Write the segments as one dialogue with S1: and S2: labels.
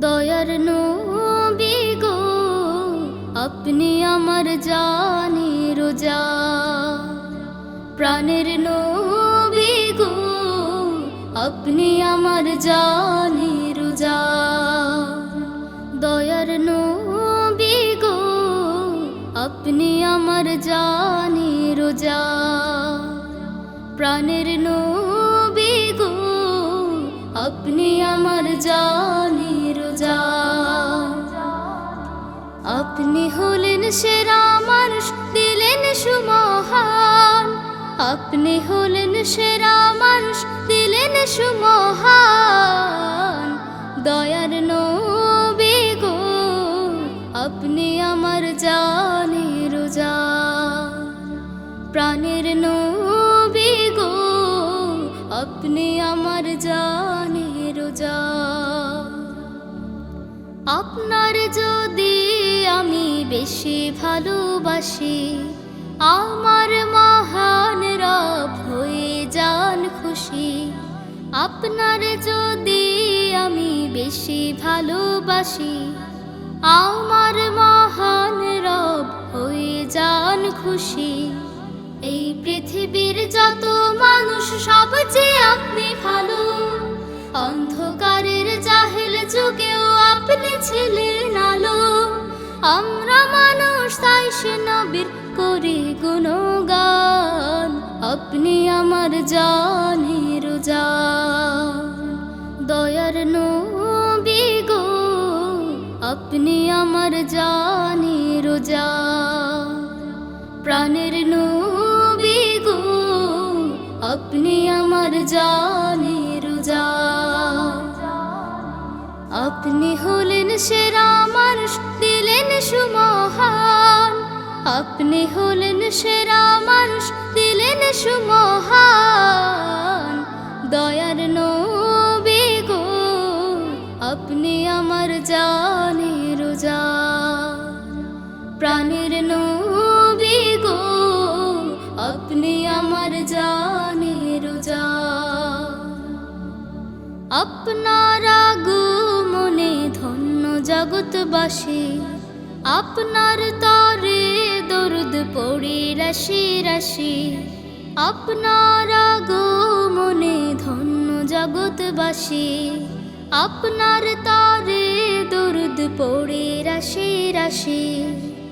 S1: দয়ার নবী গো, আপনি আমার জানি রোজা। প্রাণের নবী গো, আপনি আমার জানি রোজা। দয়ার নবী গো, আপনি আমার জানি রোজা। প্রাণের নবী আপনি আমার জানি রোজা আপনি হলেন সেরা মানুষ, দিলেন সুমহান। আপনি হলেন সেরা মানুষ, দিলেন সুমহান। দয়ার নবী গো, আপনি আমার জানি রোজা প্রাণের নবী গো, আপনি আমার জানি বেশি ভালোবাসি। আমার মহান রব হয়ে যান খুশি। আপনার যদি আমি বেশি ভালোবাসি, আমার মহান রব হয়ে যান খুশি। এই পৃথিবীর যত মানুষ সবচেয়ে আপনি ভালো। অন্ধকারের জাহেল যুগেও আপনি ছিলেন আমরা মানুষ, তাই সে নবীর করি গুণগান। আপনি আমার জান। দয়ার নবী গো, আপনি আমার জান। প্রাণের নবী গো, আপনি আমার জান। আপনি হলেন সেরা আপনি হলেন সেরা মানুষ, দিলেন সুমহান। দয়ার নবী গো, আপনি আমার জানের জান প্রাণের নবী গো, আপনি আমার জানের জান আপনারা গো মনে ধন্য জগৎবাসী, আপনার তরে দরুদ পড়ি, রাশি রাশি। আপনারা গো মনে ধন্য জগৎবাসী। আপনার তারে দরুদ পড়ি, রাশি রাশি।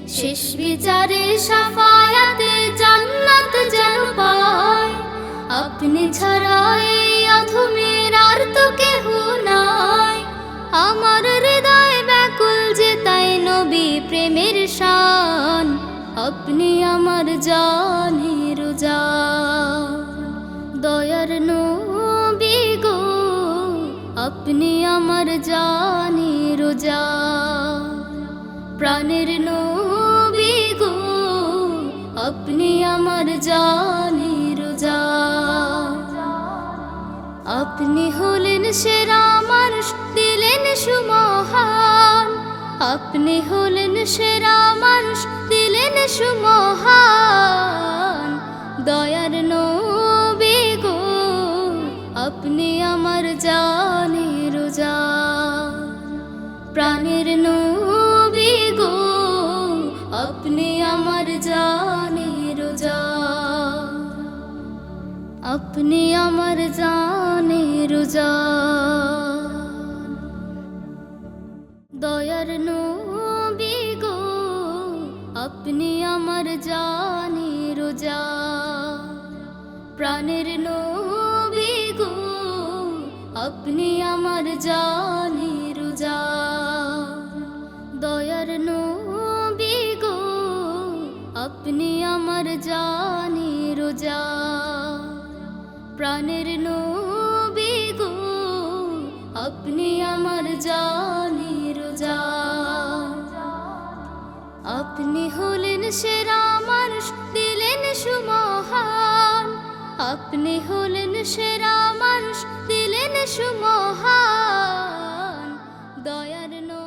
S1: শেষ বিচারে সাফায়াতে জান্নাত যেন পায়। আপনি ছাড়া এই অধমের আর তো কেহ আপনি আমার জানের জান। দয়ার নবী গো, আপনি আমার জান। প্রাণের নবী গো, আপনি আমার জান। আপনি হলেন সেরা মানুষ দিলেন সুমহান। আপনি হলেন সেরা মানুষ আপনি আমার জান। দয়ার নবী গো, আপনি আমার জান। প্রাণের নবী গো, আপনি আমার জান। দয়ার নবী গো, আপনি আমার জান। প্রাণের নবী আপনি আমার জানির যা। আপনি হলেন সেরা মানুষ, দিলেন সুমহান। আপনি হলেন সেরা মানুষ, দিলেন সুমহান। দয়ার নবী